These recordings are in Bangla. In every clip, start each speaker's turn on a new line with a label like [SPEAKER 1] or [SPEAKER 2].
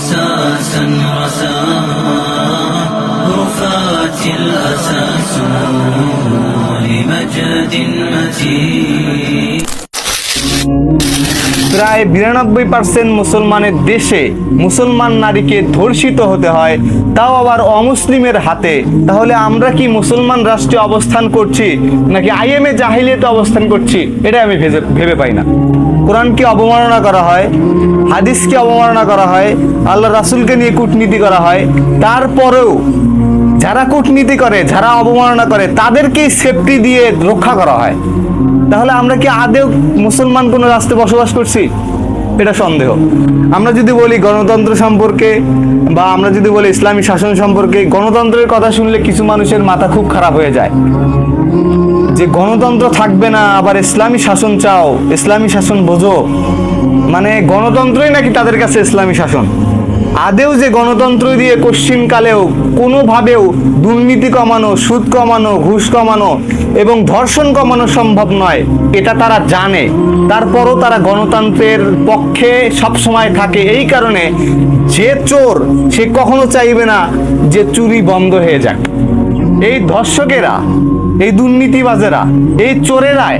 [SPEAKER 1] أساسا رساء رفات الأساس لمجد متين
[SPEAKER 2] প্রায় বিরানব্বই পার্সেন্ট মুসলমানের দেশে মুসলমান নারীকে ধর্ষিত হতে হয়, তাও আবার অমুসলিমের হাতে। তাহলে আমরা কি মুসলমান রাষ্ট্রে অবস্থান করছি, নাকি আইএমএ জাহিলিয়াতে অবস্থান করছি? এটা আমি ভেবে পাই না। কোরআনকে অবমাননা করা হয়, হাদিসকে অবমাননা করা হয় আল্লাহ রাসূলকে নিয়ে কূটনীতি করা হয়। তারপরেও যারা কূটনীতি করে, যারা অবমাননা করে, তাদেরকেই সেফটি দিয়ে রক্ষা করা হয়। তাহলে আমরা কি আদেও মুসলমান কোনো রাষ্ট্রে বসবাস করছি? এটা সন্দেহ। আমরা যদি বলি গণতন্ত্র সম্পর্কে বা আমরা যদি বলি ইসলামী শাসন সম্পর্কে, গণতন্ত্রের কথা শুনলে কিছু মানুষের মাথা খুব খারাপ হয়ে যায়। যে গণতন্ত্র থাকবে না, আবার ইসলামী শাসন চাও, ইসলামী শাসন বোঝো। মানে গণতন্ত্রই নাকি তাদের কাছে ইসলামী শাসন? আদেও যে গণতন্ত্র দিয়ে পশ্চিমকালেও কোনোভাবেও দুর্নীতি কমানো, সুদ কমানো, ঘুষ কমানো এবং ধর্ষণ কমানো সম্ভব নয়, এটা তারা জানে। তারপরও তারা গণতন্ত্রের পক্ষে সবসময় থাকে। এই কারণে যে চোর সে কখনো চাইবে না যে চুরি বন্ধ হয়ে যাক। এই ধর্ষকেরা, এই দুর্নীতিবাজেরা, এই চোরেরাই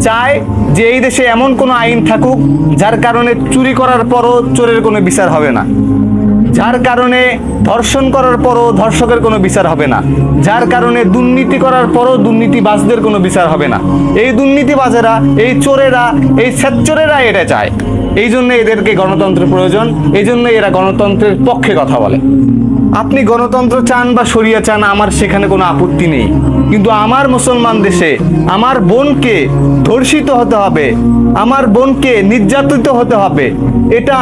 [SPEAKER 2] চায় যে এই দেশে এমন কোনো আইন থাকুক, যার কারণে চুরি করার পরও চোরের কোনো বিচার হবে না। যার কারণে ধর্ষণ করার পরও ধর্ষকের কোনো বিচার হবে না। যার কারণে দুর্নীতি করার পরও দুর্নীতিবাজদের কোনো বিচার হবে না। এই দুর্নীতিবাজেরা, এই চোরেরা, এই স্বেচ্চোরেরা এটা চায়। এই জন্য এদেরকে গণতন্ত্রের প্রয়োজন, এই জন্য এরা গণতন্ত্রের পক্ষে কথা বলে। আপনি গণতন্ত্র চান বা সরিয়ে চান, আমার সেখানে কোনো আপত্তি নেই। কিন্তু আমার মুসলমান দেশে আমার বোনকে ধর্ষিত হতে হবে, আমার বোনকে নির্যাতিত হতে হবে, এটা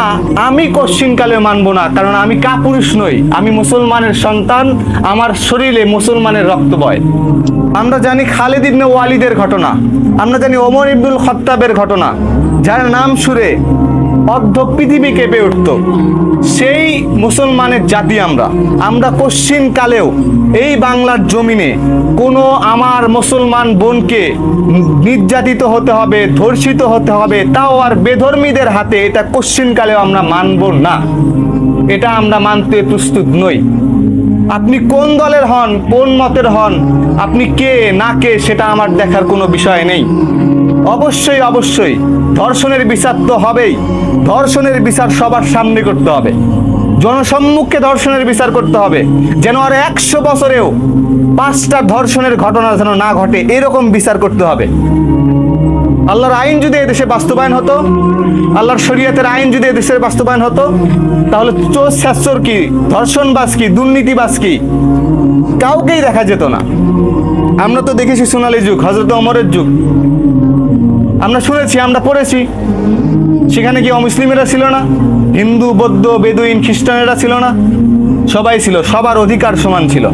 [SPEAKER 2] আমি কশ্চিনকালে মানব না, কারণ আমি কাপুরুষ নই, আমি মুসলমানের সন্তান, আমার শরীরে মুসলমানের রক্ত বয় আমরা জানি খালিদ ইবনে ওয়ালিদের ঘটনা, আমরা জানি ওমর ইবনুল খত্তাবের ঘটনা, যার নাম সুরে অর্ধ পৃথিবী কেঁপে উঠত। সেই মুসলমানের জাতি আমরা। আমরা কশ্চিন কালেও এই বাংলার জমিনে কোনো আমার মুসলমান বোনকে নির্যাতিত হতে হবে, ধর্ষিত হতে হবে, তাও আর বেধর্মীদের হাতে এটা কশ্চিন কালেও আমরা মানব না। এটা আমরা মানতে প্রস্তুত নই। আপনি কোন দলের হন, কোন মতের হন, আপনি কে, না কে, সেটা আমার দেখার কোনো বিষয় নেই। অবশ্যই অবশ্যই। ধর্ষণের বিচার তো হবেই। ধর্ষণের বিচার সবার সামনে করতে হবে। জনসম্মুখে ধর্ষণের বিচার করতে হবে। যেন আর একশো বছরেও পাঁচটা ধর্ষণের ঘটনা যেন না ঘটে, এরকম বিচার করতে হবে। আল্লাহর আইন যদি এদেশে বাস্তবায়ন হতো, আল্লাহর শরীয়তের আইন যদি এদেশের বাস্তবায়ন হতো, তাহলে চোর শাস্ত্র কি, ধর্ষণবাজ কি, দুর্নীতিবাজ কি? কাউকেই দেখা যেত না। আমরা তো দেখেছি সোনালী যুগ হজরত অমরের যুগ। আমরা শুনেছি, আমরা পড়েছি। সেখানে কি অমুসলিমেরা ছিল না? হিন্দু, বৌদ্ধ, বেদুইন, খ্রিস্টানেরা ছিল না? সবাই ছিল, সবার অধিকার সমান ছিল।